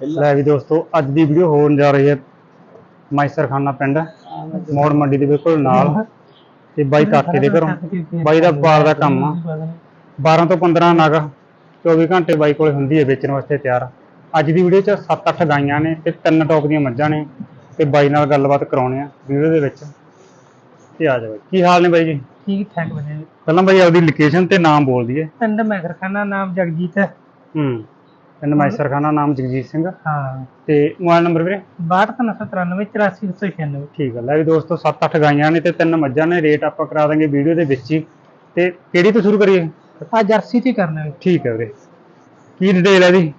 ਲੈ ਵੀ ਦੋਸਤੋ ਅੱਜ ਦੀ ਵੀਡੀਓ ਹੋਣ ਜਾ ਰਹੀ ਹੈ। ਮਾਈਸਰਖਾਨਾ ਪਿੰਡ ਮੋੜ ਮੰਡੀ ਦੇ ਬਿਲਕੁਲ ਨਾਲ। ਤੇ ਬਾਈ ਕਾਕੇ ਦੇ ਘਰੋਂ। ਬਾਈ ਦਾ ਵਪਾਰ ਦਾ ਕੰਮ ਆ। 12 ਤੋਂ 15 ਨਗ 24 ਘੰਟੇ ਬਾਈ ਕੋਲੇ ਹੁੰਦੀ ਹੈ ਵੇਚਣ ਵਾਸਤੇ ਤਿਆਰ। ਅੱਜ ਦੀ ਵੀਡੀਓ 'ਚ 7-8 ਗਾਈਆਂ ਨੇ ਤੇ ਤਿੰਨ ਟੌਪ ਦੀਆਂ ਮੱਝਾਂ ਨੇ ਤੇ ਬਾਈ ਨਾਲ ਗੱਲਬਾਤ ਕਰਾਉਣੇ ਆ ਵੀਡੀਓ ਦੇ ਵਿੱਚ। ਤੇ ਆ ਜਾ ਬਾਈ। ਕੀ ਹਾਲ ਨੇ ਬਾਈ ਜੀ? ਠੀਕ ਠਾਕ ਬਣੇ ਪਹਿਲਾਂ ਬਾਈ ਆਪਦੀ ਲੋਕੇਸ਼ਨ ਤੇ ਨਾਮ ਬੋਲ ਦਈਏ। ਪਿੰਡ ਮੈਗਰਖਾਨਾ ਨਾਮ ਜਗਜੀਤ। ਹੈ। ਹੂੰ ਪਿੰਡ ਮਾਈਸਰਖਾਨਾ ਨਾਮ ਜਗਜੀਤ ਸਿੰਘ। ਹਾਂ। ਤੇ ਮੋਬਾਈਲ ਨੰਬਰ ਵੀਰੇ? 6293 84196 ਠੀਕ ਹੈ ਲੈ ਵੀ ਦੋਸਤੋ 7-8 ਗਾਈਆਂ ਨੇ ਤੇ ਤਿੰਨ ਮੱਝਾਂ ਨੇ। ਰੇਟ ਆਪਾਂ ਕਰਾ ਦਾਂਗੇ ਵੀਡੀਓ ਦੇ ਵਿੱਚ ਹੀ। ਤੇ ਕਿਹੜੀ ਤੋਂ ਸ਼ੁਰੂ ਕਰੀਏ? ਆ ਜਰਸੀ ਤੇ ਕਰਨਾ ਹੈ। ਠੀਕ ਹੈ ਵੀਰੇ। ਕੀ ਡਿਟੇਲ ਹੈ ਇਹਦੀ?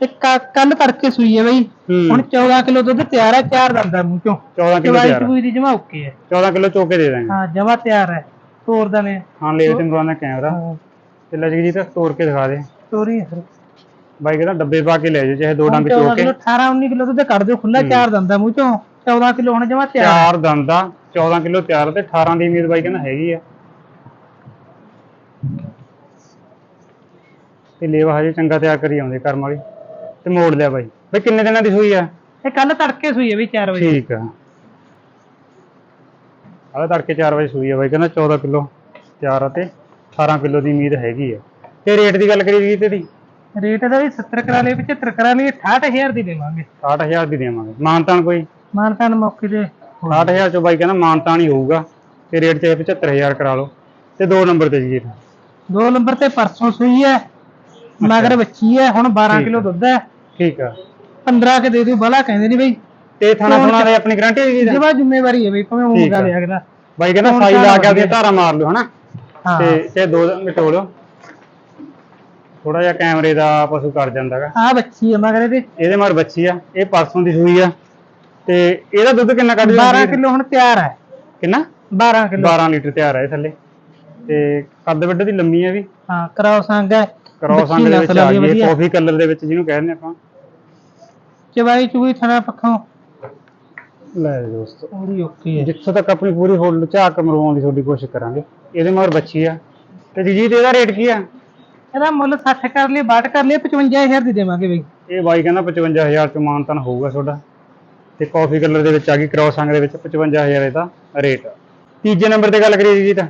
ਇੱਕ ਕੱਲ ਤੜਕੇ ਸੂਈ ਹੈ ਬਈ। ਹੁਣ 14 ਕਿਲੋ ਦੁੱਧ ਤਿਆਰ ਹੈ ਚਾਰ ਦੰਦਾਂ ਮੂੰਹ ਚੋਂ 14 ਕਿਲੋ ਤਿਆਰ। ਚਬੂਈ ਦੀ ਜਮਾ ਓਕੇ ਹੈ। 14 ਕਿਲੋ ਚੋਕੇ ਦੇ ਦਾਂਗੇ। ਹਾਂ ਜਮਾ ਤਿਆਰ ਹੈ। ਤੋਰ ਦਨੇ ਹਾਂ ਲੈ ਤੇ ਮਰਵਾਉਣਾ ਕੈਮਰਾ। ਤੇ ਲੈ ਜੀ ਤਾਂ ਤੋੜ ਕੇ ਦਿਖਾ ਦੇ। ਤੋਰੀ ਹੈ ਬਾਈ ਕਹਿੰਦਾ ਡੱਬੇ ਪਾ ਕੇ ਲੈ ਜਾਓ ਚਾਹੇ ਦੋ ਡੰਗ 14 ਚੋਕੇ। ਕਿਲੋ 18 19 ਕਿਲੋ ਦੁੱਧ ਕੱਢ ਦਿਓ ਖੁੱਲਾ ਚਾਰ ਦੰਦਾਂ ਮੂੰਹ ਚੋਂ 14 ਕਿਲੋ ਹੁਣ ਜਮਾ ਤਿਆਰ। ਚਾਰ ਦੰਦਾ 14 ਕਿਲੋ ਤਿਆਰ ਤੇ 18 ਦੀ ਉਮੀਦ ਬਾਈ ਕਹਿੰਦਾ ਹੈਗੀ ਆ। ਤੇ ਲੇਵਾ ਹਜੇ ਚੰਗਾ ਤਿਆਰ ਕਰੀ ਆਉਂਦੇ ਕਰਮ ਵਾਲੀ। ਤੇ ਮੋੜ ਲਿਆ ਬਾਈ। ਬਈ ਕਿੰਨੇ ਦਿਨਾਂ ਦੀ ਸੂਈ ਆ? ਇਹ ਕੱਲ ਤੜਕੇ ਸੂਈ ਹੈ ਬਈ 4 ਵਜੇ। ਠੀਕ ਆ। ਆਹ ਤੜਕੇ 4 ਵਜੇ ਸੂਈ ਆ ਬਾਈ ਕਹਿੰਦਾ 14 ਕਿਲੋ ਤਿਆਰ ਆ ਤੇ 18 ਕਿਲੋ ਦੀ ਉਮੀਦ ਹੈਗੀ ਆ। ਤੇ ਰੇਟ ਦੀ ਗੱਲ ਕਰੀ ਜੀ ਤੇ ਦੀ ਰੇਟ ਦਾ ਵੀ 70 ਕਰਾ ਲਏ 75 ਕਰਾ ਲਏ 68000 ਦੀ ਦੇਵਾਂਗੇ। 60000 ਦੀ ਦੇਵਾਂਗੇ। ਮਾਨਤਾਨ ਕੋਈ? ਮਾਨਤਾਨ ਮੌਕੇ ਤੇ 60000 ਚੋਂ ਬਾਈ ਕਹਿੰਦਾ ਮਾਨਤਾਨ ਹੀ ਹੋਊਗਾ। ਤੇ ਰੇਟ ਚਾਹੇ 75000 ਕਰਾ ਲਓ। ਤੇ ਦੋ ਨੰਬਰ ਤੇ ਜੀ ਦੋ ਨੰਬਰ ਤੇ ਪਰਸੋਂ ਸੂਈ ਹੈ ਮਗਰ ਬੱਚੀ ਹੈ ਹੁਣ 12 ਠੀਕ ਕਿਲੋ ਹੈ। ਦੁੱਧ ਹੈ। ਠੀਕ ਆ। 15 ਕੇ ਦੇ ਦਿਓ ਬਲਾ ਕਹਿੰਦੇ ਨਹੀਂ ਬਈ। ਤੇ ਥਾਣਾ ਥੁਣਾ ਦੇ ਆਪਣੀ ਗਾਰੰਟੀ ਹੈ ਜੀ ਇਹਦੀ? ਜਿਵੇਂ ਜ਼ਿੰਮੇਵਾਰੀ ਹੈ ਬਈ ਭਾਵੇਂ ਉਹ ਗੱਲ ਹੈ। ਹੈ ਬਾਈ ਕਹਿੰਦਾ ਸਾਈ ਲਾ ਕੇ ਵਧੀਆ। ਧਾਰਾ ਮਾਰ ਲਿਓ ਹਨਾ? ਹਾਂ। ਤੇ ਤੇ ਦੋ ਮਿਟੋ ਲਿਓ। ਥੋੜਾ ਜਿਹਾ ਕੈਮਰੇ ਦਾ ਪਸ਼ੂ ਕਰ ਜਾਂਦਾਗਾ ਆ ਬੱਚੀ ਹੈ ਮਗਰ ਇਹਦੇ। ਇਹਦੇ ਮਾਰ ਬੱਚੀ ਆ ਇਹ ਪਰਸੋਂ ਦੀ ਸੂਈ ਆ। ਤੇ ਇਹਦਾ ਦੁੱਧ ਕਿੰਨਾ ਕੱਢ 12 ਕਿਲੋ ਹੁਣ ਤਿਆਰ ਹੈ ਕਿੰਨਾ? 12 ਕਿਲੋ। 12 ਲੀਟਰ ਤਿਆਰ ਆ ਇਹ ਥੱਲੇ। ਤੇ ਕੱਦ ਵੱਡੇ ਦੀ ਲੰਮੀ ਆ ਵੀ। ਹਾਂ ਕਰਾਓ ਸੰਗ ਹੈ। ਕ੍ਰੋਸ ਅੰਗ ਦੇ ਵਿੱਚ ਆ ਗਈ ਕਾਫੀ ਕਲਰ ਦੇ ਵਿੱਚ ਜਿਹਨੂੰ ਕਹਿੰਦੇ ਆਪਾਂ। ਚਵਾਈ ਚੂਈ ਥਣਾ ਪੱਖੋਂ। ਲੈ ਦੋਸਤੋ। ਪੂਰੀ ਓਕੇ ਹੈ। ਜਿੱਥੋਂ ਤੱਕ ਆਪਣੀ ਪੂਰੀ ਹੋਲ ਝਾਕ ਮਰਵਾਉਣ ਦੀ ਤੁਹਾਡੀ ਕੋਸ਼ਿਸ਼ ਕਰਾਂਗੇ। ਇਹਦੇ ਮਗਰ ਬੱਚੀ ਆ। ਤੇ ਜੀ ਜੀ ਇਹਦਾ ਰੇਟ ਕੀ ਆ? ਇਹਦਾ ਮੁੱਲ 60 ਕਰ ਲਈ 62 ਕਰ ਲਈ 55000 ਦੀ ਦੇਵਾਂਗੇ ਬਈ। ਇਹ ਬਾਈ ਕਹਿੰਦਾ 55000 ਚ ਮਾਨਤਨ ਹੋਊਗਾ ਤੁਹਾਡਾ। ਤੇ ਕਾਫੀ ਕਲਰ ਦੇ ਵਿੱਚ ਆ ਗਈ ਕ੍ਰੋਸ ਅੰਗ ਦੇ ਵਿੱਚ 55000 ਇਹਦਾ ਰੇਟ ਤੀਜੇ ਨੰਬਰ ਤੇ ਗੱਲ ਕਰੀਏ ਜੀ ਤਾਂ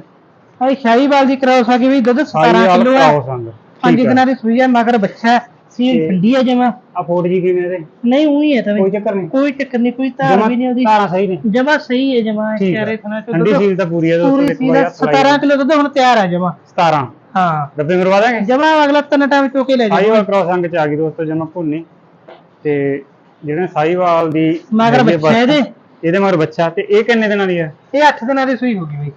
ਆ ਸ਼ਾਹੀਵਾਲ ਦੀ ਕਰਾਓ ਸਾਗੀ ਬਈ ਦੁੱਧ 17 ਸਾਈ ਕਿਲੋ ਹੈ ਕ੍ਰੋਸ ਪੰਜ ਦਿਨਾਂ ਦੀ ਸੂਈ ਹੈ ਮਗਰ ਬੱਚਾ ਹੈ ਸੀਲ ਠੰਡੀ ਹੈ ਜਮਾ। ਆ ਫੋਟ ਜੀ ਕਿਵੇਂ ਇਹਦੇ? ਨਹੀਂ ਉਹੀ ਹੈ ਤਾਂ ਕੋਈ ਚੱਕਰ ਨਹੀਂ। ਕੋਈ ਚੱਕਰ ਨਹੀਂ ਕੋਈ ਧਾਰ ਵੀ ਨਹੀਂ ਉਹਦੀ। ਧਾਰਾਂ ਸਹੀ ਨੇ। ਜਮਾ ਸਹੀ ਹੈ ਜਮਾ ਚਾਰੇ ਹੈ ਥਣਾ ਚ ਠੰਡੀ ਦੁੱਧ ਸੀਲ ਤਾਂ ਪੂਰੀ ਹੈ ਹੈ, 17 ਕਿਲੋ ਦੁੱਧ ਹੁਣ ਤਿਆਰ ਹੈ ਜਮਾ। 17 ਹਾਂ। ਡੱਬੇ ਮਰਵਾ ਦਾਂਗੇ ਜਮਾ ਅਗਲਾ ਤਿੰਨ ਟਾਈਮ ਚੋ ਕੇ ਲੈ ਜਾਓ ਸਾਈਵਾਲ ਕ੍ਰੋਸ ਅੰਗ ਚ ਆ ਗਈ ਦੋਸਤੋ ਜਮਾ ਭੁੰਨੀ। ਤੇ ਜਿਹੜੇ ਸਾਈਵਾਲ ਦੀ ਮਗਰ ਆ ਬੱਚਾ ਇਹਦੇ? ਇਹਦੇ ਮਗਰ ਬੱਚਾ। ਤੇ ਇਹ ਕਿੰਨੇ ਦਿਨਾਂ ਦੀ ਹੈ ਇਹ 8 ਦਿਨਾਂ ਦੀ ਸੂਈ ਹੋ ਗਈ ਬਈ।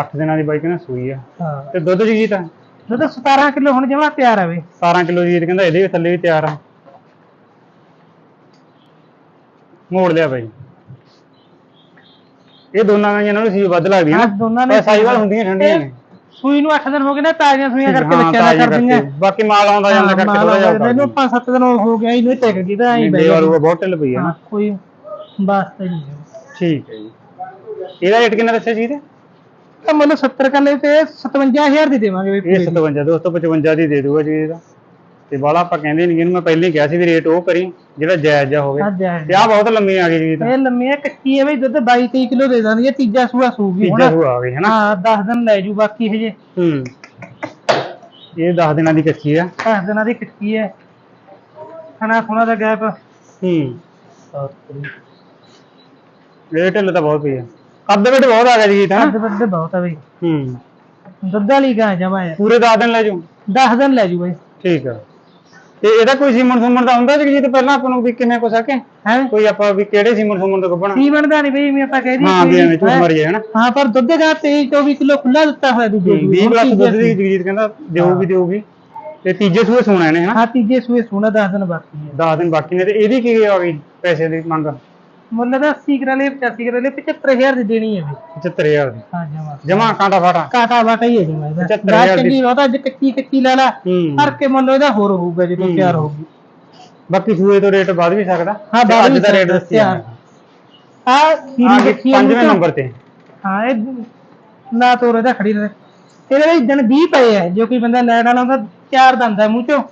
8 ਦਿਨਾਂ ਦੀ ਬਾਈ ਕਹਿੰਦਾ ਸੂਈ ਆ। ਹਾਂ। ਤੇ ਦੁੱਧ ਜੀ ਜੀ ਤਾਂ ਦੁੱਧ 17 ਕਿਲੋ ਹੁਣ ਜਮਾ ਤਿਆਰ ਹੈ ਬਈ। 17 ਕਿਲੋ ਜੀ ਕਹਿੰਦਾ ਇਹਦੇ ਵੀ ਥੱਲੇ ਵੀ ਤਿਆਰ ਆ। ਮੋੜ ਲਿਆ ਬਾਈ। ਇਹ ਦੋਨਾਂ ਗਾਈਆਂ ਨਾਲੋਂ ਸੀ ਵੱਧ ਲੱਗਦੀਆਂ ਹਾਂ ਨਾ। ਦੋਨਾਂ ਨੇ ਸਾਈਵਾਲ ਹੁੰਦੀਆਂ ਠੰਡੀਆਂ ਨੇ। ਸੂਈ ਨੂੰ 8 ਦਿਨ ਹੋ ਗਏ ਨਾ ਤਾਜ਼ੀਆਂ ਸੂਈਆਂ ਕਰਕੇ ਹਾਂ, ਬੱਚਿਆਂ ਦਾ ਕਰ। ਬਾਕੀ ਮਾਲ ਆਉਂਦਾ ਜਾਂਦਾ ਕਰਕੇ ਥੋੜਾ ਜਿਹਾ ਕਰ ਇਹਨੂੰ 5-7 ਦਿਨ ਹੋ ਗਿਆ ਇਹਨੂੰ ਟਿਕ ਗਈ ਤਾਂ ਐਂ ਬਈ ਵਾਲੂ ਬਹੁਤ ਢਿੱਲ ਪਈ ਆ ਨਾ। ਕੋਈ ਵਾਸਤਾ ਨਹੀਂ ਹੈ। ਠੀਕ ਹੈ ਜੀ। ਇਹਦਾ ਰੇਟ ਕਿੰਨਾ ਦੱਸਿਆ ਜੀ ਇਹਦੇ? ਤਾਂ ਮੈਨੂੰ 70 ਕਰ ਲਏ ਤੇ 57000 ਦੀ ਦੇਵਾਂਗੇ ਇਹ 57 255 ਦੀ ਦੇ ਦੂਗਾ ਜੀ ਇਹਦਾ। ਤੇ ਬਾਲਾ ਆਪਾਂ ਕਹਿੰਦੇ ਨਹੀਂ ਇਹਨੂੰ ਮੈਂ ਪਹਿਲਾਂ ਹੀ ਕਿਹਾ ਸੀ ਵੀ ਰੇਟ ਉਹ ਕਰੀ ਜਿਹੜਾ ਜਾਇਜ਼ ਜਾ ਹੋਵੇ। ਤੇ ਆ ਬਹੁਤ ਲੰਮੀ ਆ ਗਈ ਜੀ ਤਾਂ ਇਹ ਲੰਮੀ ਹੈ ਕੱਚੀ ਹੈ ਬਈ ਦੁੱਧ 22-23 ਕਿਲੋ ਦੇ ਦਾਂਗੇ ਤੀਜਾ ਸੂਆ ਸੂਗੀ ਹੁਣ। ਤੀਜਾ ਸੂ ਆ ਗਈ ਹੈ ਨਾ ਹਾਂ 10 ਦਿਨ ਲੈ ਜੂ ਬਾਕੀ ਹਜੇ ਹੂੰ। ਇਹ 10 ਦਿਨਾਂ ਦੀ ਕੱਚੀ ਆ। 10 ਦਿਨਾਂ ਦੀ ਕੱਚੀ ਹੈ ਖਾਣਾ ਖੁਣਾ ਦਾ ਗੈਪ। ਹੂੰ। ਇਹ ਢਿੱਲ ਤਾਂ ਬਹੁਤ ਪਈ ਆ। ਕੱਦ ਵਿੱਚ ਬਹੁਤ ਆ ਗਿਆ ਜੀ ਤਾਂ ਅੱਧ ਵੱਧ ਬਹੁਤ ਹੈ ਬਈ। ਹੂੰ। ਦੁੱਧ ਵਾਲੀ ਗਾਂ ਜਮਾ ਹੈ ਪੂਰੇ 10 ਦਿਨ ਲੈ ਜਾਓ 10 ਦਿਨ ਲੈ ਜੂ ਬਈ। ਠੀਕ ਆ। ਤੇ ਇਹਦਾ ਕੋਈ ਸੀਮਨ ਸੁਮਨ ਦਾ ਹੁੰਦਾ ਜੀ ਤੇ ਪਹਿਲਾਂ ਆਪਾਂ ਨੂੰ ਵੀ ਕਿੰਨੇ ਕੋ? ਸਕੇ ਹੈ? ਕੋਈ ਆਪਾਂ ਵੀ ਕਿਹੜੇ ਸੀਮਨ ਸੁਮਨ ਤੋਂ ਕੱਢਣਾ ਕੀ ਬਣਦਾ ਨਹੀਂ ਬਈ ਮੈਂ ਆਪਾਂ ਕਹਿ ਹਾਂ ਵੀ ਐਵੇਂ ਝੂਠ ਹੈਂ? ਮਾਰੀ ਜਾਏ ਹਨਾ? ਹਾਂ ਪਰ ਦੁੱਧ ਦਾ 23-24 ਕਿਲੋ ਖੁੱਲਾ ਦਿੱਤਾ ਹੋਇਆ ਦੂਜੇ ਨੂੰ। 20 ਹੁਣ ਲੱਖ ਤੀਜੇ ਦੁੱਧ ਦੀ ਜਗਜੀਤ ਕਹਿੰਦਾ ਦੇਊਗੀ ਦੇਊਗੀ ਤੇ ਤੀਜੇ ਸੂਏ ਸੋਣਾ ਹਨਾ? ਹਾਂ ਤੀਜੇ ਸੂਏ ਸੋਨਾ 10 ਦਿਨ ਬਾਕੀ ਹੈ 10 ਦਿਨ ਬਾਕੀ ਨੇ ਤੇ ਇਹਦੀ ਕੀ ਆ ਗਈ ਪੈਸੇ ਦੀ ਮੰਗ? ਮੁੱਲ ਦਾ 80 ਕਰਾ ਲਏ 85 ਕਰਾ ਲਏ 75000 ਦੀ ਦੇਣੀ ਹੈ ਬਈ 75000 ਦੀ। ਹਾਂ ਜਮਾ। ਜਮਾ ਕਾਂਟਾ ਫਾਟਾ। ਕਾਟਾ ਵਾਟਾ ਹੀ ਹੈ ਜਮਾ ਇਹਦਾ 75,000 ਬਾਅਦ ਚੰਗੀ ਬਹੁਤਾ ਜੇ ਕੱਚੀ ਕੱਚੀ ਲੈ ਲਾ ਹਰ ਕੇ ਮੁੱਲ ਇਹਦਾ ਹੋਰ ਹੋਊਗਾ ਜਦੋਂ ਤਿਆਰ ਹੋਊਗੀ ਬਾਕੀ ਸੂਏ ਤੋਂ ਰੇਟ ਵੱਧ ਵੀ ਸਕਦਾ। ਹਾਂ ਅੱਜ ਦਾ ਰੇਟ ਦੱਸਿਆ। ਆ ਆ ਖੀਰੀ ਦੇਖੀ ਪੰਜਵੇਂ ਨੰਬਰ ਤੇ। ਹਾਂ ਇਹ ਨਾ ਤੋਰੇ ਦਾ ਖੜੀ ਰਹੇ ਇਹਦੇ ਵਿੱਚ ਦਿਨ 20 ਪਏ ਹੈ ਜੋ ਕੋਈ ਬੰਦਾ ਲੈਣ ਵਾਲਾ ਹੁੰਦਾ ਚਾਰ ਦੰਦ ਹੈ ਮੂੰਹ ਚੋਂ।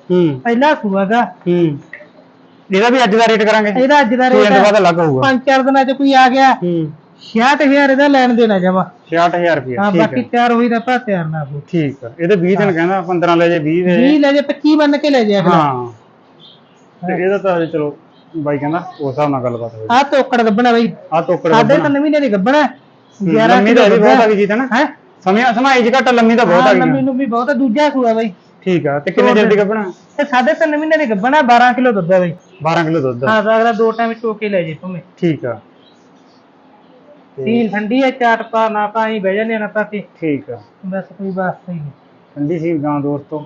ਪਹਿਲਾ ਸੂਆਗਾ ਹੂੰ। ਇਹਦਾ ਵੀ ਅੱਜ ਦਾ ਰੇਟ ਕਰਾਂਗੇ। ਇਹਦਾ ਅੱਜ ਦਾ ਰੇਟ ਤੋਂ ਬਾਅਦ ਅਲੱਗ ਹੋਊਗਾ। ਪੰਜ ਚਾਰ ਦਿਨਾਂ ਚ ਕੋਈ ਆ ਗਿਆ। ਹੂੰ। 66000 ਇਹਦਾ ਲੈਣ ਦੇਣਾ ਜਮਾ। 66000 ਰੁਪਏ ਹਾਂ ਬਾਕੀ ਤਿਆਰ ਹੋਈ ਤਾਂ ਭਾ ਤਿਆਰ ਨਾ ਹੋ ਠੀਕ ਹੈ ਇਹਦੇ 20 ਦਿਨ ਕਹਿੰਦਾ 15 ਲੈ ਜੇ 20 ਦੇ। 20 ਲੈ ਜੇ 25 ਬੰਨ ਕੇ ਲੈ ਜੇ ਅਗਲਾ। ਹਾਂ। ਤੇ ਇਹਦਾ ਤਾਂ ਚਲੋ ਬਾਈ ਕਹਿੰਦਾ ਉਸ ਹਿਸਾਬ ਨਾਲ ਗੱਲਬਾਤ ਹੋਈ। ਆ ਤੋਕੜ ਗੱਬਣਾ ਬਈ। ਆ ਟੋਕਰ ਸਾਡੇ ਤਾਂ ਮਹੀਨੇ ਦੀ ਗੱਬਣਾ 11 ਲੰਮੀ ਤਾਂ ਇਹ ਬਹੁਤ ਆ ਗਈ ਜੀ ਤਾਂ ਨਾ। ਹੈ? ਸਮੇਂ ਸਮਾਂ ਏਜ ਘੱਟ ਲੰਮੀ ਤਾਂ ਬਹੁਤ ਆ ਗਈ ਲੰਮੀ ਨੂੰ ਵੀ ਬਹੁਤ ਆ, ਦੂਜਾ ਸੂਆ ਬਈ। ਠੀਕ ਆ। ਤੇ ਕਿੰਨੇ ਜਲਦੀ ਇਹ ਸਾਢੇ ਤਿੰਨ ਮਹੀਨੇ ਦੀ ਗੱਬਣਾ 12 ਕਿਲੋ ਦੁੱਧ ਬਈ। 12 ਕਿਲੋ ਦੁੱਧ ਹਾਂ ਤਾਂ ਅਗਲਾ ਦੋ ਟਾਈਮ ਚੋਕੇ ਲੈ ਜੇ ਭਾਵੇਂ ਠੀਕ ਆ। ਸੀਲ ਠੰਡੀ ਹੈ ਚਾਟ ਪਾ ਨਾ ਪਾ ਹੀ ਬਹਿ ਜਾਂਦੇ ਨਾ ਤਾਂ ਕਿ ਠੀਕ ਆ। ਬਸ ਕੋਈ ਵਾਸਤਾ ਹੀ ਨਹੀਂ। ਠੰਡੀ ਸੀ ਗਾਂ ਦੋਸਤੋ।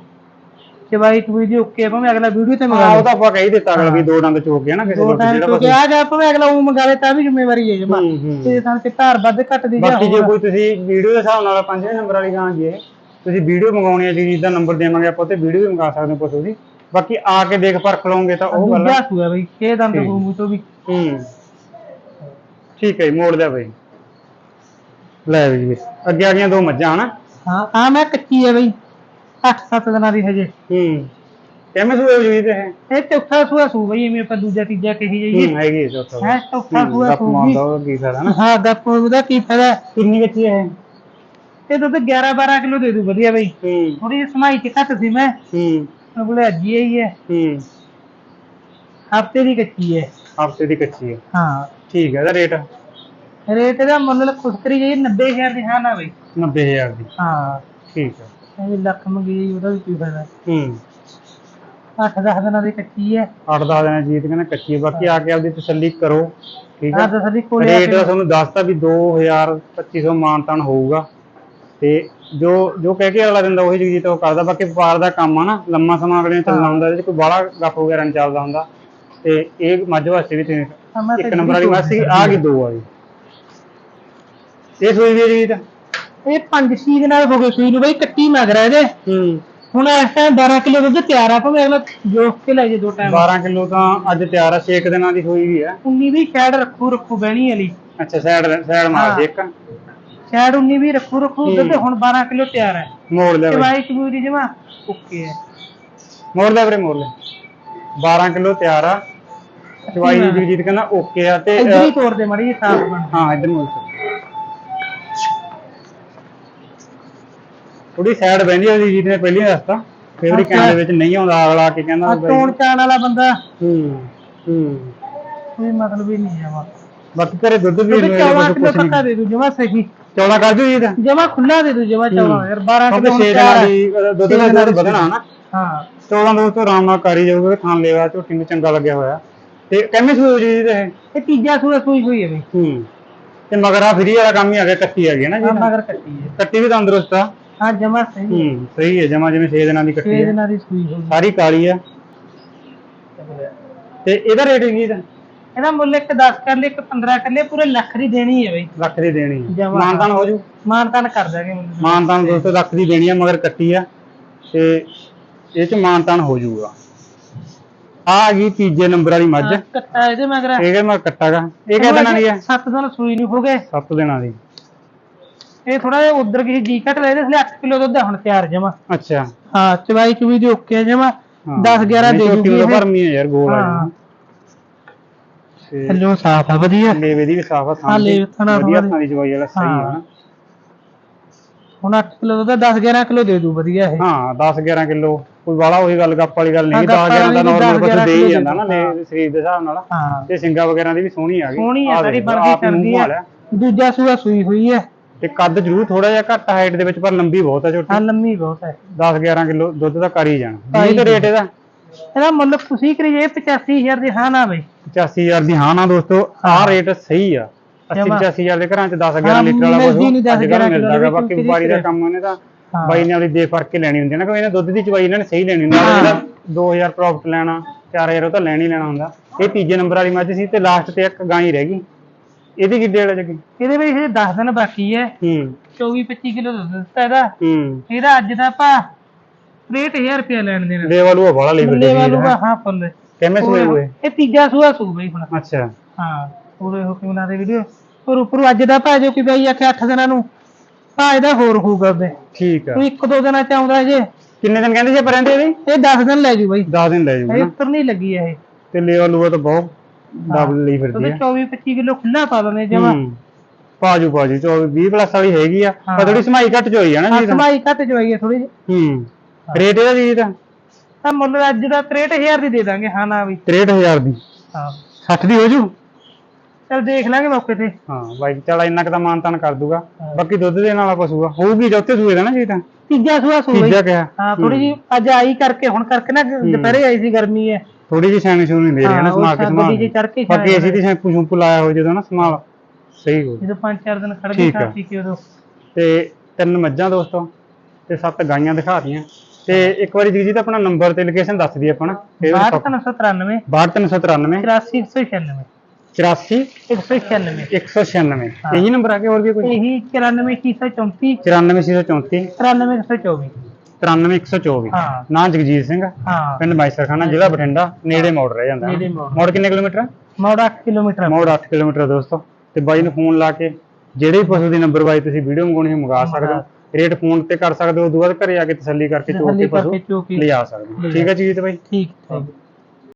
ਚਵਾਈ ਚੂਈ ਦੀ ਓਕੇ ਆ, ਭਾਵੇਂ ਅਗਲਾ ਵੀਡੀਓ ਤੇ ਮੰਗਾ ਉਹ ਤਾਂ ਆਪਾਂ ਕਹਿ ਦਿੱਤਾ ਅਗਲਾ ਵੀ ਦੋ ਡੰਗ ਚੋਕ ਗਿਆ ਨਾ ਕਿਸੇ ਦੋ ਜਿਹੜਾ ਚੋਕੇ ਆ ਜਾ ਭਾਵੇਂ ਅਗਲਾ ਉਹ ਮੰਗਾਵੇ ਤਾਂ ਵੀ ਜ਼ਿੰਮੇਵਾਰੀ ਹੈ ਜਮਾ। ਤੇ ਸਾਨੂੰ ਤੇ ਧਾਰ ਵੱਧ ਘੱਟ ਦੀ ਜਾਂ ਬਾਕੀ ਜੇ ਕੋਈ ਤੁਸੀਂ ਵੀਡੀਓ ਦੇ ਹਿਸਾਬ ਨਾਲ ਪੰਜਵੇਂ ਨੰਬਰ ਵਾਲੀ ਗਾਂ ਜੀ ਤੁਸੀਂ ਵੀਡੀਓ ਮੰਗਾਉਣੀ ਹੈ ਜੀ ਦਾ ਨੰਬਰ ਦੇਵਾਂਗੇ ਆਪਾਂ ਤੇ ਵੀਡੀਓ ਵੀ ਮੰਗਾ ਸਕਦੇ ਹੋ ਪਸ਼ੂ ਦੀ ਬਾਕੀ ਆ ਕੇ ਦੇਖ ਪਰਖ ਲਓਗੇ ਤਾਂ ਉਹ ਗੱਲ ਦੂਜਾ ਸੂਆ ਬਈ ਛੇ ਦੰਦ ਠੀਕ। ਗੂੰਗੂ ਤੋਂ ਵੀ। ਹੂੰ। ਠੀਕ ਹੈ ਜੀ, ਮੋੜ ਦਿਆ ਬਈ। ਲੈ ਵੀ ਅੱਗੇ ਆ ਗਈਆਂ ਦੋ ਮੱਝਾਂ ਹਨਾ? ਹਾਂ ਆ ਮੈਂ ਕੱਚੀ ਹੈ ਬਈ 8-7 ਦਿਨਾਂ ਦੀ ਹਜੇ। ਹੂੰ। ਕਿਵੇਂ ਸੂਏ ਜੀ ਤੇ ਇਹ? ਇਹ ਚੌਥਾ ਸੂਆ ਸੂ ਬਈ ਐਵੇਂ ਆਪਾਂ ਦੂਜਾ ਤੀਜਾ ਕਹੀ ਜਾਈਏ। ਹੂੰ ਹੈਗੀ ਹੈ ਚੌਥਾ ਹੈ ਚੌਥਾ ਸੂਆ ਸੂ ਮਾਰਦਾ ਉਹ ਕੀ ਫਾਇਦਾ ਨਾ ਹਾਂ ਗੱਪ ਉਹਦਾ ਕੀ ਫਾਇਦਾ? ਕਿੰਨੀ ਕੱਚੀ ਹੈ ਇਹ? ਇਹ ਦੁੱਧ 11-12 ਕਿਲੋ ਦੇ ਦੂ ਵਧੀਆ ਬਈ। ਹੂੰ। ਥੋੜੀ ਜਿਹੀ ਸਮਾਈ ਚ ਘੱਟ ਸੀ ਮੈਂ। ਹੂੰ। ਮੇਰੇ ਕੋਲੇ ਅੱਜ ਹੀ ਹੈ। ਹੂੰ। ਹਫ਼ਤੇ ਦੀ ਕੱਚੀ ਹੈ। ਹਫ਼ਤੇ ਦੀ ਕੱਚੀ ਹੈ। ਹਾਂ। ਠੀਕ ਹੈ ਇਹਦਾ ਰੇਟ? ਰੇਟ ਇਹਦਾ ਮੁੱਲ ਖੁਸਕਰੀ ਜਾਈ 90000 ਦੀ ਹਾਂ ਨਾ ਬਈ। 90000 ਦੀ। ਹਾਂ। ਠੀਕ ਹੈ। ਇਹ ਲੱਖ ਮੰਗੀ ਉਹਦਾ ਵੀ ਕੀ ਫਾਇਦਾ ਹੂੰ। 8-10 ਦਿਨਾਂ ਦੀ ਕੱਚੀ ਹੈ। 8-10 ਦਿਨਾਂ ਜੀਤ ਕਹਿੰਦਾ ਕੱਚੀ ਹੈ। ਬਾਕੀ ਆ ਕੇ ਆਪਦੀ ਤਸੱਲੀ ਕਰੋ। ਠੀਕ ਹਾਂ। ਦਸ ਦੀ ਕੋਲੇ ਆ ਰੇਟ ਕੇ- ਦਾ ਤੁਹਾਨੂੰ ਦੱਸਤਾ ਵੀ 2000 2500 ਮਾਨਤਾਨ ਹੋਊਗਾ। ਤੇ ਜੋ ਜੋ ਕਹਿ ਕੇ ਅਗਲਾ ਦਿੰਦਾ ਉਹੀ ਚੀਜ਼ ਉਹ ਕਰਦਾ ਬਾਕੀ ਵਪਾਰ ਦਾ ਕੰਮ ਆ ਨਾ ਲੰਮਾ ਸਮਾਂ ਅਗਲੇ ਨੇ ਚੱਲਣਾ ਹੁੰਦਾ ਇਹਦੇ 'ਚ ਕੋਈ ਬਾਹਲਾ ਗੱਪ ਵਗੈਰਾ ਨਹੀਂ ਚੱਲਦਾ ਹੁੰਦਾ। ਤੇ ਇਹ ਮੱਝ ਵਾਸਤੇ ਵੀ ਤੁਸੀਂ ਇੱਕ ਨੰਬਰ ਵਾਲੀ ਇੱਧਰ ਮੱਝ ਸੀ ਆ ਗਈ ਦੋ ਵਾਲੀ ਇਹ ਸੂਈ ਵੀ ਹੈ ਜੀ ਤਾਂ ਇਹ ਪੰਜ ਛੇ ਦਿਨਾਂ ਹੋ ਗਏ ਸੂਈ ਨੂੰ ਬਈ ਕੱਟੀ ਮਗਰ ਇਹਦੇ। ਹੂੰ। ਹੁਣ ਇਸ ਟਾਈਮ 12 ਕਿਲੋ ਦੁੱਧ ਤਿਆਰ ਆ ਭਾਵੇਂ ਅਗਲਾ ਜੋਖ ਕੇ ਲੈ ਜੇ ਦੋ ਟਾਈਮ 12 ਕਿਲੋ ਤਾਂ ਅੱਜ ਤਿਆਰ ਆ 6 ਦਿਨਾਂ ਦੀ ਹੋਈ ਵੀ ਹੈ। 19 ਵੀ ਸ਼ਾਇਦ ਰੱਖੂ ਰੱਖੂ ਬਹਿਣੀ ਵਾਲੀ। ਅੱਛਾ ਸਾਈਡ ਸਾਈਡ ਮਾਰ ਦੇ ਇੱਕ। ਸ਼ਾਇਦ 19 ਵੀ ਰੱਖੂ ਰੱਖੂ ਦੁੱਧ ਹੁਣ 12 ਕਿਲੋ ਤਿਆਰ ਹੈ। ਮੋੜ ਲੈ ਬਈ। ਚਵਾਈ ਚਬੂਰੀ ਜਮਾ ਓਕੇ ਹੈ। ਮੋੜ ਲੈ ਵੀਰੇ ਮੋੜ ਲੈ 12 ਕਿਲੋ ਤਿਆਰ ਆ। ਚਵਾਈ ਦੀ ਜੀਤ ਕਹਿੰਦਾ ਓਕੇ ਆ ਤੇ ਇੱਧਰ ਹੀ ਤੋੜ ਦੇ ਮੜੀ ਸਾਫ਼ ਬਣ ਹਾਂ ਇੱਧਰ ਮੋੜ ਥੋੜੀ ਸਾਈਡ ਬੈਂਦੀ ਉਹਦੀ ਜੀਤ ਨੇ ਪਹਿਲੀ ਦੱਸਤਾ। ਫਿਰ ਵੀ ਕੈਮਰੇ ਵਿੱਚ ਨਹੀਂ ਆਉਂਦਾ ਅਗਲਾ ਆ ਕੇ ਕਹਿੰਦਾ ਆ ਤੋੜ ਚਾਣ ਵਾਲਾ ਬੰਦਾ। ਹੂੰ ਹੂੰ। ਕੋਈ ਮਤਲਬ ਹੀ ਨਹੀਂ ਜਮਾ ਬਾਕੀ ਘਰੇ ਦੁੱਧ ਵੀ ਦੁੱਧ ਇੰਨੇ 14 ਕੁਛ ਕਿਲੋ ਪੱਕਾ ਦੇ ਦੂ ਜਮਾ ਸਹੀ। 14 ਕਰ ਦਿਓ ਜੀਤ ਜਮਾ ਖੁੱਲਾ ਦੇ ਦੂ ਜਮਾ 14 ਯਾਰ 12 ਕਿਉਂਕਿ ਕਿਲੋ ਹੁਣ 6 ਤਿਆਰ ਦਿਨਾਂ ਹੈ ਦੀ ਅਹ ਦੁੱਧ ਦਾ ਦੁੱਧ ਵਧਣਾ ਨਾ ਹਾਂ। 14 ਦੋ ਤੋਂ ਆਰਾਮ ਨਾਲ ਕਰੀ ਜਾਊਗਾ ਥਾਂ ਲੇਵਾ ਝੋਟੀ ਨੂੰ ਚੰਗਾ ਲੱਗਿਆ ਹੋਇਆ। ਤੇ ਕਿੰਨੇ ਸੂਏ ਜੀ ਤੇ ਇਹ? ਇਹ ਤੀਜਾ ਸੂਆ ਸੂਈ ਹੋਈ ਹੈ ਬਈ। ਹੂੰ। ਤੇ ਮਗਰ ਆ ਫਰੀ ਵਾਲਾ ਕੰਮ ਹੀ ਆ ਗਿਆ ਕੱਟੀ ਆ ਗਈ ਨਾ ਹਾਂ ਜੀ ਮਗਰ ਕੱਟੀ ਹੈ। ਕੱਟੀ ਵੀ ਤੰਦਰੁਸਤ ਆ? ਹਾਂ ਜਮਾ ਸਹੀ ਹੂੰ। ਸਹੀ ਹੈ ਜਮਾ ਜਿਵੇਂ 6 ਦਿਨਾਂ ਦੀ ਕੱਟੀ 6 ਹੈ। ਦਿਨਾਂ ਦੀ ਸੂਈ ਹੋਈ ਸਾਰੀ ਕਾਲੀ ਆ। ਤੇ ਇਹਦਾ ਰੇਟ ਕੀ ਦਾ ਇਹਦਾ ਮੁੱਲ ਇੱਕ 10 ਕਰ ਲਈ ਇੱਕ 15 ਕਰ ਲਈ ਪੂਰੇ ਲੱਖ ਦੀ ਦੇਣੀ ਹੈ ਬਈ। ਲੱਖ ਦੀ ਦੇਣੀ ਹੈ। ਜਮਾਂ। ਮਾਨਤਾਨ ਹੋ ਜੂ? ਮਾਨਤਾਨ ਕਰ ਦਾਂਗੇ ਮੁੱਲ। ਮਾਨਤਾਨ ਦੋਸਤੋ ਲੱਖ ਦੀ ਦੇਣੀ ਆ ਮਗਰ ਕੱਟੀ ਆ। ਤੇ ਇਹ ਚ ਮਾਨਤਾਨ ਹੋ ਜਾਊਗਾ ਆ ਆ ਗਈ ਤੀਜੇ ਨੰਬਰ ਵਾਲੀ ਮੱਝ। ਹਾਂ, ਕੱਟਾ ਇਹਦੇ ਮਗਰ। ਇਹ ਮੈਂ ਕੱਟਾਗਾ? ਇਹ ਕਿਹ ਦਿਨਾਂ ਦੀ ਆ? 7 ਦਿਨ ਸੂਈ ਨਹੀਂ ਹੋ ਗਏ। 7 ਦਿਨਾਂ ਦੀ। ਇਹ ਥੋੜਾ ਜਿਹਾ ਉਧਰ ਕਿਸੇ ਜੀ ਘਟ ਲੈ ਇਹਦੇ ਲਈ 8 ਕਿਲੋ ਦੁੱਧ ਹੁਣ ਤਿਆਰ ਜਮਾ। ਅੱਛਾ। ਹਾਂ ਚਵਾਈ ਚੁਵੀ ਦੀ ਓਕੇ ਜਮਾ। ਹਾਂ। 10 11 ਨਹੀਂ, ਦੇ ਦੂਗੀ ਉਹ ਭਰਮੀ ਆ ਯਾਰ ਗੋਲ ਆ ਹਾਂ। ਤੇ ਥੱਲੋਂ ਸਾਫ਼ ਆ ਵਧੀਆ। ਲੇਵੇ ਦੀ ਵੀ ਸਾਫ਼ ਆ ਹਾਂ, ਦੀ। ਲੇਵੇ ਥਣਾ ਵਧੀਆ ਥਾਂ ਥਾਂ ਦੀ ਜਵਾਈ ਵਾਲਾ ਸਹੀ ਆ ਹਾਂ। ਨਾ। ਹੁਣ 8 ਕਿਲੋ ਦੁੱਧ 10 11 ਕਿਲੋ ਦੇ ਦੂ ਵਧੀਆ ਇਹ। ਹਾਂ 10 11 ਕਿਲੋ। ਕੋਈ ਵਾਲਾ ਉਹੀ ਗੱਲ ਗੱਪ ਵਾਲੀ ਗੱਲ ਹਾਂ, ਨਹੀਂ 10 ਗੱਪ 11 ਦਾ ਵਾਲੀ ਨਾਰਮਲ 10 ਦੇ ਹੀ ਜਾਂਦਾ ਨਾ ਦੇ। ਸਰੀਰ ਦੇ ਹਿਸਾਬ ਨਾਲ। ਹਾਂ। ਤੇ ਸਿੰਗਾ ਵਗੈਰਾ ਦੀ ਵੀ ਸੋਹਣੀ ਆ ਗਈ। ਸੋਹਣੀ ਆ ਆਹ ਸਾਰੀ ਦੇਖ, ਆਪ ਨੂੰ ਆ। ਦੂਜਾ ਸੂਆ ਸੂਈ ਹੋਈ ਹੈ। ਤੇ ਕੱਦ ਜ਼ਰੂਰ ਥੋੜਾ ਜਿਹਾ ਘੱਟ ਹਾਈਟ ਦੇ ਵਿੱਚ ਪਰ ਲੰਬੀ ਬਹੁਤ ਆ ਹਾਂ ਝੋਟੀ ਲੰਮੀ ਬਹੁਤ ਹੈ। 10 11 ਕਿਲੋ ਦੁੱਧ ਦਾ ਕਰ ਹੀ ਜਾਣਾ। ਹੀ ਕੀ ਤੇ ਰੇਟ ਇਹਦਾ। ਇਹਦਾ ਮੁੱਲ ਤੁਸੀਂ ਕਰੀ ਜਾਏ 85000 ਦੀ ਹਾਂ ਨਾ ਬਈ। 85000 ਦੀ ਹਾਂ ਨਾ ਦੋਸਤੋ ਆਹ ਰੇਟ ਸਹੀ ਆ। 80 ਜਮਾਂ। 85000 ਦੇ ਘਰਾਂ ਚ 10 ਹਾਂ, 11 ਲੀਟਰ ਵਾਲਾ 10 ਅੱਜ ਕੱਲ੍ਹ 11 ਮਿਲਦਾ ਕਿਲੋ ਬਾਕੀ ਵਪਾਰੀ ਦਾ। ਕੰਮ ਉਹਨੇ ਤਾਂ ਹਾਂ। ਬਾਈ ਨੇ ਆਪਣੀ ਦੇ ਫ਼ਰਕ ਕੇ ਲੈਣੀ ਹੁੰਦੀ ਹੈ ਨਾ ਕੋਈ ਇਹਨੇ ਦੁੱਧ ਦੀ ਚਵਾਈ ਇਹਨਾਂ ਨੇ ਸਹੀ ਲੈਣੀ ਹੁੰਦੀ ਹੈ। ਜਿਹੜਾ 2000 ਪ੍ਰੋਫਿਟ ਲੈਣਾ 4000 ਉਹ ਤਾਂ ਲੈਣ ਹੀ ਲੈਣਾ ਹੁੰਦਾ। ਇਹ ਤੀਜੇ ਨੰਬਰ ਵਾਲੀ ਮੱਝ ਸੀ ਤੇ ਲਾਸਟ ਤੇ ਇੱਕ ਗਾਂ ਹੀ ਰਹਿ ਗਈ। ਇਹਦੀ ਕੀ ਡੇਲ ਜਗੀ ਇਹਦੇ ਵਿੱਚ ਇਹ 10 ਦਿਨ ਬਾਕੀ ਹੈ। ਹੂੰ। 24 25 ਕਿਲੋ ਦੁੱਧ ਦਿੱਤਾ ਇਹਦਾ। ਹੂੰ। ਇਹਦਾ ਅੱਜ ਦਾ ਭਾ 63000 ਰੁਪਇਆ ਲੈਣ ਦੇਣਾ। ਦੇ ਵਾਲੂ ਵਾਲਾ ਲਈ ਬੱਲੇ ਵਾਲੂਗਾ ਹਾਂ। ਫੁੱਲ। ਕਿਵੇਂ ਸੂਏ ਹੋਏ? ਇਹ ਤੀਜਾ ਸੂਆ ਸੂ ਬਈ ਹੁਣ। ਅੱਛਾ। ਹਾਂ ਪੂਰੇ ਹੋ ਕੇ ਦੇ ਵੀਡੀਓ। ਪਰ ਉੱਪਰੋਂ ਅੱਜ ਦਾ ਭਾ ਜੋ ਕਿ ਬਈ ਆਖੇ 8 ਦਿਨਾਂ ਨੂੰ ਭਾ ਇਹਦਾ ਹੋਰ ਹੋਊਗਾ ਉਹਦੇ। ਠੀਕ ਆ। ਕੋਈ ਇੱਕ ਦੋ ਦਿਨਾਂ ਚ ਆਉਂਦਾ ਜੇ। ਕਿੰਨੇ ਦਿਨ ਕਹਿੰਦੇ ਸੀ ਪਰੰਦੇ ਇਹਦੇ? ਇਹ 10 ਦਿਨ ਲੈ ਜੂ ਬਈ। 10 ਦਿਨ ਲੈ ਜੂਗਾ ਇਹ ਨਾ ਉੱਤਰ ਨਹੀਂ ਲੱਗੀ ਇਹ। ਤੇ ਲੇਵਾ ਲੂਆ ਤਾਂ ਬਹੁਤ ਡਬਲ ਲਈ ਫਿਰਦੀ ਆ। 24 25 ਕਿਲੋ ਖੁੱਲਾ ਪਾ ਦਿੰਦੇ ਜਮਾ। ਪਾਜੂ ਪਾਜੂ 24 20 ਪਲੱਸ ਵਾਲੀ ਹੈਗੀ ਆ। ਪਰ ਥੋੜੀ ਸਮਾਈ ਘੱਟ ਜੋਈ ਆ ਨਾ ਜੀ ਤਾਂ। ਸਮਾਈ ਘੱਟ ਜੋਈ ਹੈ ਥੋੜੀ ਹੂੰ। ਰੇਟ ਇਹਦਾ ਜੀ ਤਾਂ? ਤਾਂ ਮੁੱਲ ਅੱਜ ਦਾ 63000 ਦੀ ਦੇ ਦਾਂਗੇ ਹਾਂ ਨਾ ਵੀ। 63000 ਦੀ? ਹਾਂ। 60 ਦੀ ਹੋ ਜੂ? ਚਲ ਦੇਖ ਲਾਂਗੇ ਮੌਕੇ ਤੇ। ਹਾਂ ਬਾਈ ਚਲ ਇੰਨਾ ਕੁ ਤਾਂ ਮਾਨਤਾਨ ਕਰ ਦੂਗਾ। ਬਾਕੀ ਦੁੱਧ ਦੇਣ ਵਾਲਾ ਪਸ਼ੂ ਆ ਹੋਊਗੀ ਚੌਥੇ ਸੂਏ ਦਾ ਨਾ ਜੀ ਤਾਂ? ਤੀਜਾ ਸੂਆ ਸੂਈ ਤੀਜਾ ਕਿਹਾ ਹਾਂ ਥੋੜੀ ਜੀ ਅੱਜ ਆਈ ਕਰਕੇ ਹੁਣ ਕਰਕੇ ਨਾ ਦੁਪਹਿਰੇ ਆਈ ਸੀ ਗਰਮੀ ਹੈ ਥੋੜੀ ਜਿਹੀ ਸੈਣੀ ਸੂਣੀ ਦੇ ਰਹੀ ਨਾ ਸਮਾ ਕੇ ਕੇ ਬਾਕੀ ਅਸੀਂ ਦੀ ਸ਼ੈਂਪੂ ਸ਼ੂਪੂ ਲਾਇਆ ਹੋ ਜਦੋਂ ਨਾ ਸਮਾਲ ਸਹੀ ਹੋ ਜਦੋਂ ਪੰਜ ਚਾਰ ਦਿਨ ਖੜ ਗਈ ਪੀ ਕੇ ਉਦੋਂ। ਤੇ ਤਿੰਨ ਮੱਝਾਂ ਦੋਸਤੋ ਤੇ ਸੱਤ ਗਾਈਆਂ ਦਿਖਾਤੀਆਂ ਤੇ ਇੱਕ ਵਾਰੀ ਜੀ ਜੀ ਤਾਂ ਆਪਣਾ ਨੰਬਰ ਤੇ ਲੋਕੇਸ਼ਨ ਦੱਸ ਦਈਏ ਆਪਣਾ 6393 62393 83196 84 196 196 ਇਹੀ ਨੰਬਰ ਆ ਕੇ ਹੋਰ ਵੀ ਕੋਈ? ਇਹੀ 94634 94634 93124 93124 ਹਾਂ। ਨਾਂ ਜਗਜੀਤ ਸਿੰਘ ਹਾਂ। ਪਿੰਡ ਮਾਈਸਰਖਾਨਾ ਜ਼ਿਲ੍ਹਾ ਬਠਿੰਡਾ ਨੇੜੇ ਮੋੜ ਰਹਿ ਜਾਂਦਾ। ਨੇੜੇ ਮੋੜ। ਕਿੰਨੇ ਕਿਲੋਮੀਟਰ ਆ? ਮੋੜ 8 ਕਿਲੋਮੀਟਰ ਆ। ਮੋੜ 8 ਕਿਲੋਮੀਟਰ ਦੋਸਤੋ। ਤੇ ਬਾਈ ਨੂੰ ਫੋਨ ਲਾ ਕੇ ਜਿਹੜੇ ਵੀ ਪਸ਼ੂ ਦੀ ਨੰਬਰ ਬਾਈ ਤੁਸੀਂ ਵੀਡੀਓ ਮੰਗਾਉਣੀ ਹੈ ਮੰਗਾ ਸਕਦੇ ਹੋ। ਰੇਟ ਫੋਨ ਤੇ ਕਰ ਸਕਦੇ ਹੋ ਉਦੋਂ ਬਾਅਦ ਘਰੇ ਆ ਕੇ ਤਸੱਲੀ ਕਰਕੇ ਚੋਕ ਕੇ ਪਸ਼ੂ ਲਿਆ ਸਕਦੇ ਹੋ। ਠੀਕ ਹੈ ਜੀ ਤੇ ਬਾਈ? ਠੀਕ ਹੈ